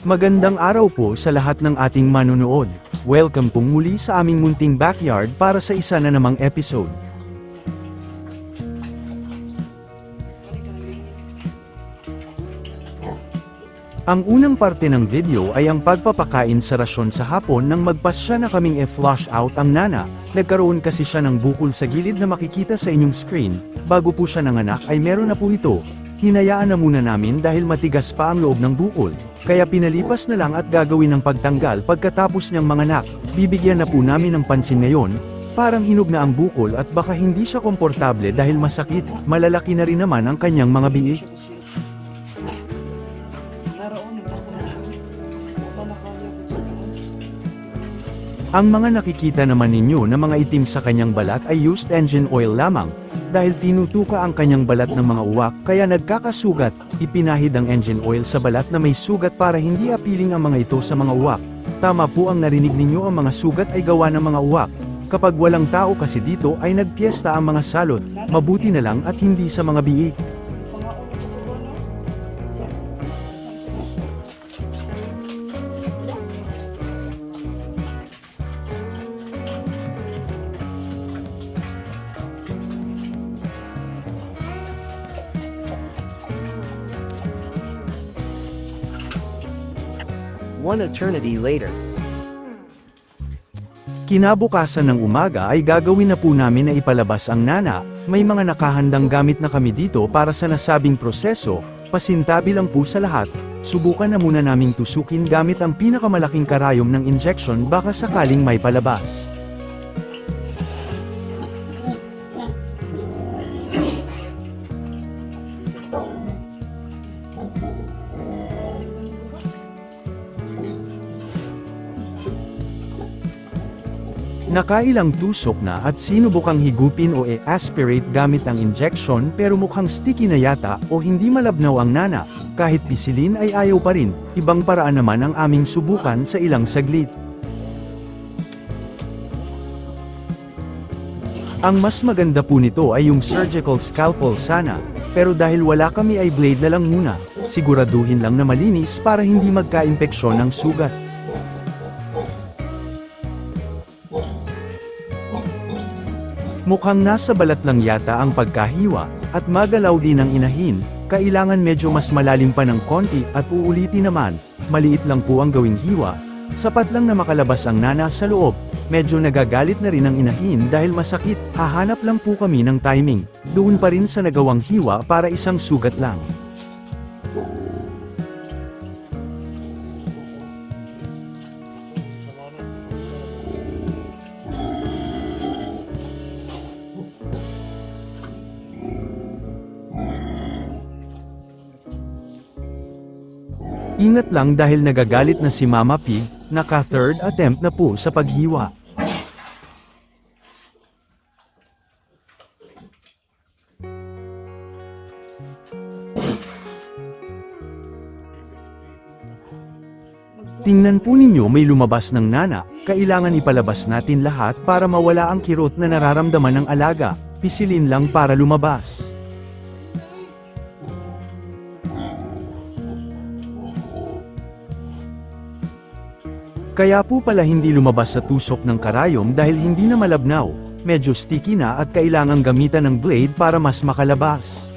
Magandang araw po sa lahat ng ating manunood. Welcome pong muli sa aming munting backyard para sa isa na namang episode. Ang unang parte ng video ay ang pagpapakain sa rasyon sa hapon nang magpasya na kaming e-flush out ang nana. Nagkaroon kasi siya ng bukol sa gilid na makikita sa inyong screen, bago po siya nanganak ay meron na po ito. Hinayaan na muna namin dahil matigas pa ang loob ng bukol, kaya pinalipas na lang at gagawin ng pagtanggal pagkatapos niyang manganak. Bibigyan na po namin ng pansin ngayon, parang hinog na ang bukol at baka hindi siya komportable dahil masakit, malalaki na rin naman ang kanyang mga biik. Ang mga nakikita naman ninyo na mga itim sa kanyang balat ay used engine oil lamang, dahil tinutuka ang kanyang balat ng mga uwak kaya nagkakasugat, ipinahid ang engine oil sa balat na may sugat para hindi apiling ang mga ito sa mga uwak. Tama po ang narinig ninyo ang mga sugat ay gawa ng mga uwak. Kapag walang tao kasi dito ay nagpiesta ang mga salot, mabuti na lang at hindi sa mga biik. One eternity later. Kinabukasan ng umaga ay gagawin na po namin na ipalabas ang nana, may mga nakahandang gamit na kami dito para sa nasabing proseso, pasintabi lang po sa lahat, subukan na muna naming tusukin gamit ang pinakamalaking karayom ng injection baka sakaling may palabas. Nakailang tusok na at sinubukang higupin o e-aspirate gamit ang injection pero mukhang sticky na yata o hindi malabnaw ang nana, kahit pisilin ay ayaw pa rin, ibang paraan naman ang aming subukan sa ilang saglit. Ang mas maganda po nito ay yung surgical scalpel sana, pero dahil wala kami ay blade na lang muna, siguraduhin lang na malinis para hindi magka-impeksyon ng sugat. Mukhang nasa balat lang yata ang pagkahiwa, at magalaw din ang inahin, kailangan medyo mas malalim pa ng konti at uulitin naman, maliit lang po ang gawing hiwa, sapat lang na makalabas ang nana sa loob, medyo nagagalit na rin ang inahin dahil masakit, hahanap lang po kami ng timing, doon pa rin sa nagawang hiwa para isang sugat lang. Ingat lang dahil nagagalit na si Mama Pig, naka third attempt na po sa paghiwa. Tingnan po ninyo may lumabas ng nana, kailangan ipalabas natin lahat para mawala ang kirot na nararamdaman ng alaga, pisilin lang para lumabas. Kaya po pala hindi lumabas sa tusok ng karayom dahil hindi na malabnaw, medyo sticky na at kailangang gamitan ng blade para mas makalabas.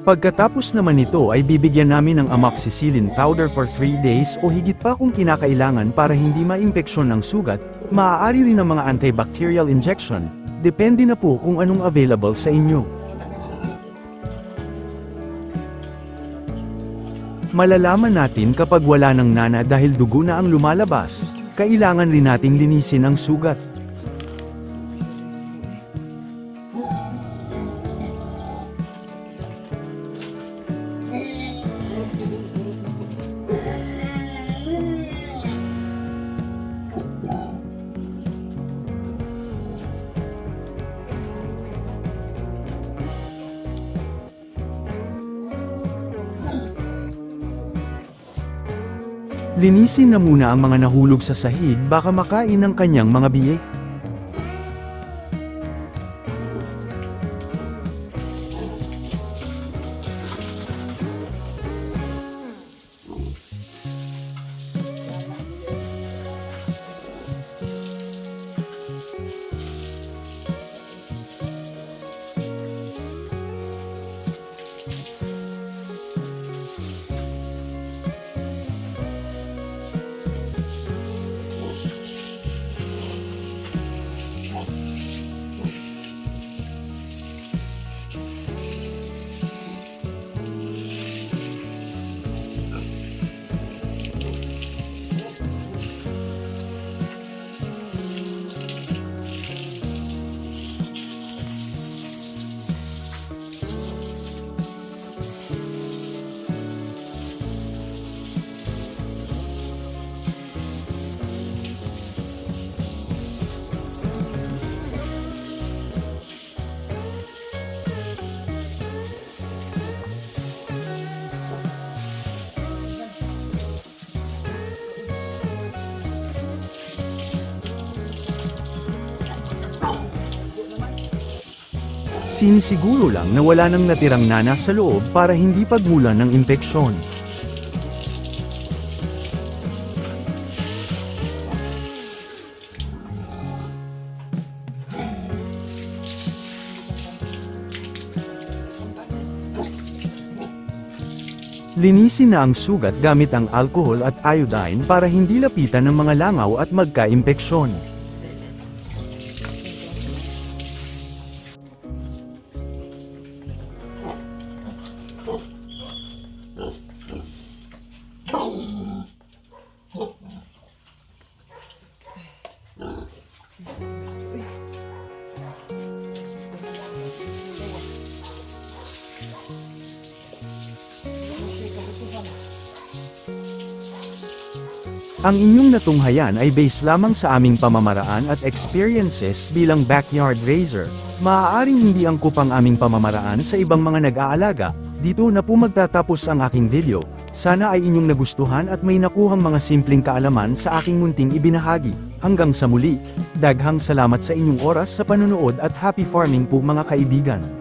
Pagkatapos naman nito ay bibigyan namin ng amoxicillin powder for 3 days o higit pa kung kinakailangan para hindi maimpeksyon ng sugat, maaari rin ng mga antibacterial injection, depende na po kung anong available sa inyo. Malalaman natin kapag wala ng nana dahil dugo na ang lumalabas, kailangan rin nating linisin ang sugat. Linisin na muna ang mga nahulog sa sahig baka makain ng kanyang mga biyek. Sinisiguro lang na wala nang natirang nana sa loob para hindi pagmulan ng impeksyon. Linisin na ang sugat gamit ang alcohol at iodine para hindi lapitan ng mga langaw at magka-impeksyon. Ang inyong natunghayan ay based lamang sa aming pamamaraan at experiences bilang backyard raiser. Maaaring hindi angkop ang aming pamamaraan sa ibang mga nag-aalaga, dito na po magtatapos ang aking video. Sana ay inyong nagustuhan at may nakuhang mga simpleng kaalaman sa aking munting ibinahagi. Hanggang sa muli, daghang salamat sa inyong oras sa panonood at happy farming po mga kaibigan.